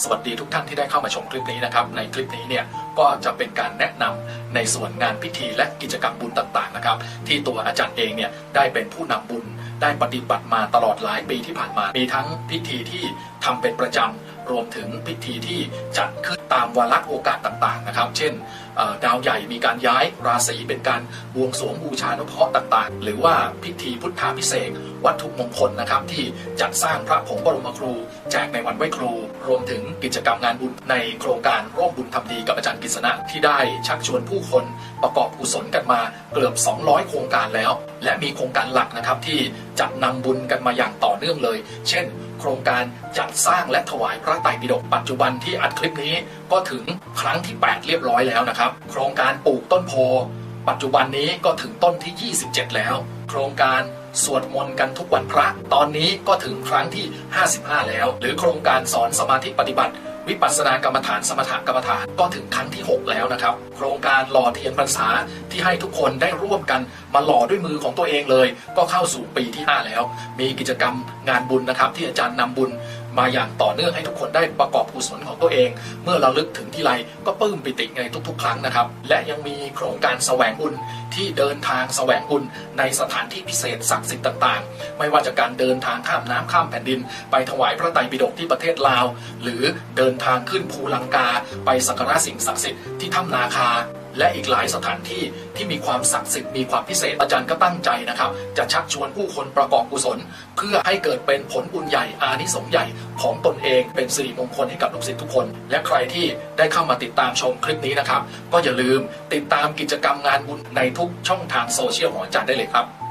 สวัสดีทุกท่านที่ได้เข้ามาชมคลิปนี้นะครับ ในคลิปนี้เนี่ยก็จะเป็นการแนะนำในส่วนงานพิธีและกิจกรรมบุญต่างๆนะครับ ที่ตัวอาจารย์เองเนี่ยได้เป็นผู้นำบุญ ได้ปฏิบัติมาตลอดหลายปีที่ผ่านมา มีทั้งพิธีที่ทำเป็นประจำรวมถึงพิธีที่จัดขึ้นตามวาระโอกาสต่างๆนะครับ เช่นดาวใหญ่มีการย้ายราศีเป็นการบวงสรวงบูชานุเคราะห์ต่างๆ หรือว่าพิธีพุทธาพิเศษวัตถุมงคลนะครับที่จัดสร้างพระผงบรมครู แจกในวันไหว้ครู รวมถึงกิจกรรมงานบุญในโครงการร่วมบุญทำดีกับอาจารย์กฤษณะที่ได้ชักชวนผู้คนประกอบกุศลกันมาเกือบ 200 โครงการแล้ว และมีโครงการหลักนะครับที่จะนำบุญกันมาอย่างต่อเนื่องเลย เช่น โครงการจัดสร้างและถวายพระไตรปิฎกปัจจุบันที่อัดคลิปนี้ก็ถึงครั้งที่ 8 เรียบร้อยแล้วนะครับ โครงการปลูกต้นโพปัจจุบันนี้ก็ถึงต้นที่ 27 แล้ว โครงการ สวดมนต์กันทุกวันพระ ตอนนี้ก็ถึงครั้งที่ 55 แล้ว หรือโครงการสอนสมาธิปฏิบัติวิปัสสนากรรมฐานสมถกรรมฐานก็ถึงครั้งที่ 6 แล้วนะครับ โครงการหล่อเทียนพรรษาที่ให้ทุกคนได้ร่วมกันมาหล่อด้วยมือของตัวเองเลย ก็เข้าสู่ปีที่ 5 แล้ว มีกิจกรรมงานบุญนะครับ ที่อาจารย์นำบุญมาอย่างต่อเนื่องให้ทุกคนได้ประกอบกุศลของตัวเอง เมื่อเราลึกถึงที่ไรก็ปลื้มปิติในทุกๆ ครั้งนะครับ และยังมีโครงการแสวงบุญ ที่เดินทางแสวงบุญในสถานที่พิเศษศักดิ์สิทธิ์ต่างๆ ไม่ว่าจะการเดินทางข้ามน้ำข้ามแผ่นดิน ไปถวายพระไตรปิฎกที่ประเทศลาว หรือเดินทางขึ้นภูลังกา ไปสักการะสิ่งศักดิ์สิทธิ์ที่ถ้ำนาคา และอีกหลายสถานที่ที่มีความศักดิ์สิทธิ์มีความพิเศษอาจารย์ก็ตั้งใจนะครับ จะชักชวนผู้คนประกอบกุศล เพื่อให้เกิดเป็นผลบุญใหญ่อานิสงส์ใหญ่ของตนเองเป็นสิริมงคลให้กับลูกศิษย์ทุกคน และใครที่ได้เข้ามาติดตามชมคลิปนี้นะครับ ก็อย่าลืมติดตามกิจกรรมงานบุญในทุกช่องทางโซเชียลของอาจารย์ได้เลยครับ